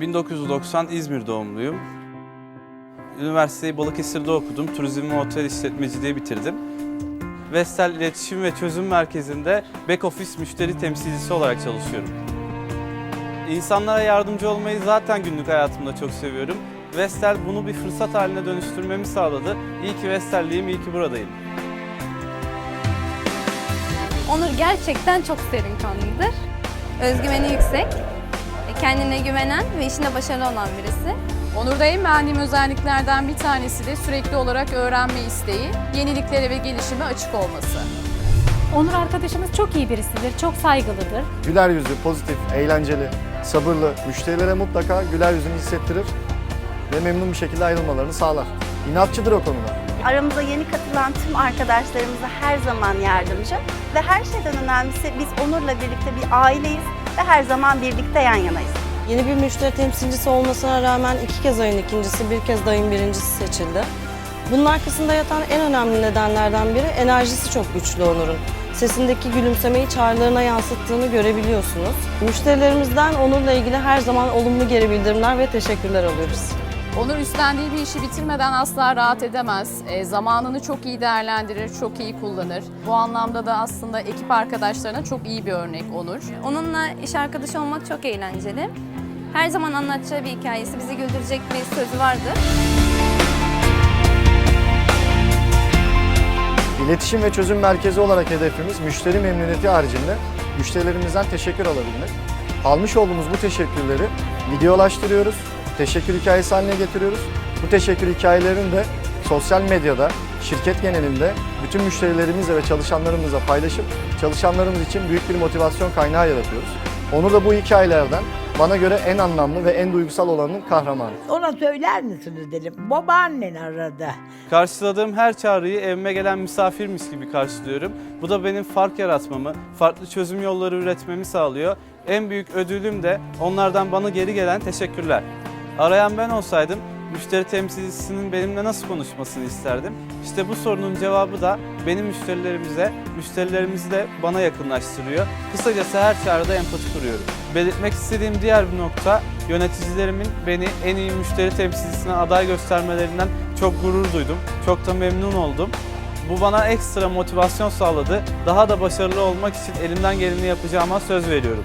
1990 İzmir doğumluyum. Üniversiteyi Balıkesir'de okudum. Turizm ve otel işletmeciliği bitirdim. Vestel İletişim ve Çözüm Merkezi'nde back office müşteri temsilcisi olarak çalışıyorum. İnsanlara yardımcı olmayı zaten günlük hayatımda çok seviyorum. Vestel bunu bir fırsat haline dönüştürmemi sağladı. İyi ki Vestel'liyim, iyi ki buradayım. Onur gerçekten çok serin kanlıdır. Özgüveni yüksek, kendine güvenen ve işinde başarılı olan birisi. Onur'da en beğendiğim özelliklerden bir tanesi de sürekli olarak öğrenme isteği, yeniliklere ve gelişime açık olması. Onur arkadaşımız çok iyi birisidir, çok saygılıdır. Güler yüzlü, pozitif, eğlenceli, sabırlı, müşterilere mutlaka güler yüzünü hissettirir ve memnun bir şekilde ayrılmalarını sağlar. İnatçıdır o konuda. Aramıza yeni katılan tüm arkadaşlarımıza her zaman yardımcı ve her şeyden önemlisi biz Onur'la birlikte bir aileyiz ve her zaman birlikte yan yanayız. Yeni bir müşteri temsilcisi olmasına rağmen iki kez ayın ikincisi, bir kez de ayın birincisi seçildi. Bunun arkasında yatan en önemli nedenlerden biri enerjisi çok güçlü Onur'un. Sesindeki gülümsemeyi çağrılarına yansıttığını görebiliyorsunuz. Müşterilerimizden Onur'la ilgili her zaman olumlu geri bildirimler ve teşekkürler alıyoruz. Onur üstlendiği bir işi bitirmeden asla rahat edemez. E, zamanını çok iyi değerlendirir, çok iyi kullanır. Bu anlamda da aslında ekip arkadaşlarına çok iyi bir örnek Onur. Onunla iş arkadaşı olmak çok eğlenceli. Her zaman anlatacağı bir hikayesi, bizi güldürecek bir sözü vardır. İletişim ve çözüm merkezi olarak hedefimiz müşteri memnuniyeti haricinde müşterilerimizden teşekkür alabilmek. Almış olduğumuz bu teşekkürleri videolaştırıyoruz, teşekkür hikayesi haline getiriyoruz. Bu teşekkür hikayelerini de sosyal medyada, şirket genelinde bütün müşterilerimizle ve çalışanlarımızla paylaşıp çalışanlarımız için büyük bir motivasyon kaynağı yaratıyoruz. Onur da bu hikayelerden bana göre en anlamlı ve en duygusal olanın kahramanı. Ona söyler misiniz dedim. Babaannen aradı. Karşıladığım her çağrıyı evime gelen misafirmiş gibi karşılıyorum. Bu da benim fark yaratmamı, farklı çözüm yolları üretmemi sağlıyor. En büyük ödülüm de onlardan bana geri gelen teşekkürler. Arayan ben olsaydım müşteri temsilcisinin benimle nasıl konuşmasını isterdim. İşte bu sorunun cevabı da benim müşterilerimize, müşterilerimizi de bana yakınlaştırıyor. Kısacası her çağrıda empati kuruyorum. Belirtmek istediğim diğer bir nokta yöneticilerimin beni en iyi müşteri temsilcisine aday göstermelerinden çok gurur duydum. Çok da memnun oldum. Bu bana ekstra motivasyon sağladı. Daha da başarılı olmak için elimden geleni yapacağıma söz veriyorum.